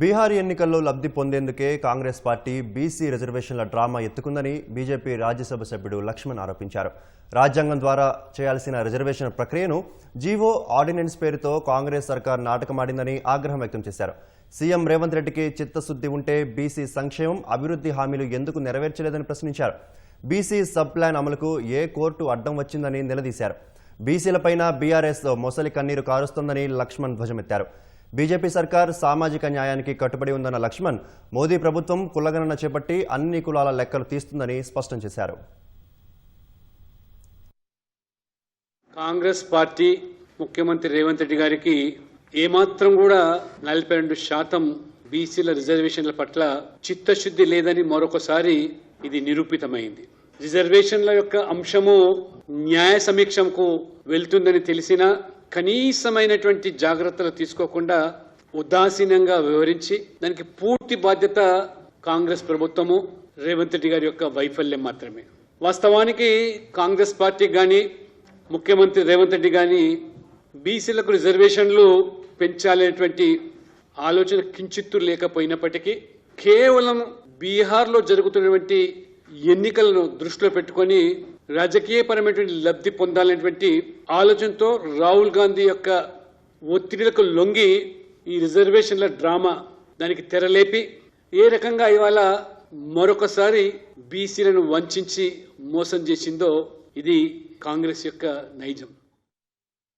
బీహార్ ఎన్నికల్లో లబ్ధి పొందేందుకే కాంగ్రెస్ పార్టీ బీసీ రిజర్వేషన్ల డ్రామా ఎత్తుకుందని బీజేపీ రాజ్యసభ సభ్యుడు లక్ష్మణ్ ఆరోపించారు. రాజ్యాంగం ద్వారా చేయాల్సిన రిజర్వేషన్ ప్రక్రియను జీవో ఆర్డినెన్స్ పేరుతో కాంగ్రెస్ సర్కార్ నాటకమాడిందని ఆగ్రహం వ్యక్తం చేశారు. సీఎం రేవంత్ రెడ్డికి చిత్తశుద్ధి ఉంటే బీసీ సంక్షేమం అభివృద్ధి హామీలు ఎందుకు నెరవేర్చలేదని ప్రశ్నించారు. బీసీ సబ్ ప్లాన్ అమలుకు ఏ కోర్టు అడ్డం వచ్చిందని నిలదీశారు. బీసీలపైన బీఆర్ఎస్ మొసలి కన్నీరు కారుస్తోందని లక్ష్మణ్ ధ్వజమెత్తారు. బీజేపీ సర్కార్ సామాజిక న్యాయానికి కట్టుబడి ఉందన్న లక్ష్మణ్ మోదీ ప్రభుత్వం కులగణన చేపట్టి అన్ని కులాల లెక్కలు తీస్తుందని స్పష్టం చేశారు. కాంగ్రెస్ పార్టీ ముఖ్యమంత్రి రేవంత్ రెడ్డి గారికి ఏమాత్రం కూడా నలభై రెండు శాతం బీసీల రిజర్వేషన్ల పట్ల చిత్తశుద్ధి లేదని మరొకసారి ఇది నిరూపితమైంది. రిజర్వేషన్ల యొక్క అంశము న్యాయ సమీక్షకు వెళ్తుందని తెలిసినా కనీసమైనటువంటి జాగ్రత్తలు తీసుకోకుండా ఉదాసీనంగా వివరించి దానికి పూర్తి బాధ్యత కాంగ్రెస్ ప్రభుత్వము రేవంత్ రెడ్డి గారి యొక్క వైఫల్యం మాత్రమే. వాస్తవానికి కాంగ్రెస్ పార్టీ కానీ ముఖ్యమంత్రి రేవంత్ రెడ్డి గాని బీసీలకు రిజర్వేషన్లు పెంచాలనేటువంటి ఆలోచన కించిత్తు లేకపోయినప్పటికీ కేవలం బీహార్లో జరుగుతున్నటువంటి ఎన్నికలను దృష్టిలో పెట్టుకొని రాజకీయపరమైనటువంటి లబ్ధి పొందాలనేటువంటి ఆలోచనతో రాహుల్ గాంధీ యొక్క ఒత్తిడిలకు లొంగి ఈ రిజర్వేషన్ల డ్రామా దానికి తెరలేపి ఏ రకంగా ఇవాళ మరొకసారి బీసీలను వంచి మోసం చేసిందో ఇది కాంగ్రెస్ యొక్క నైజం.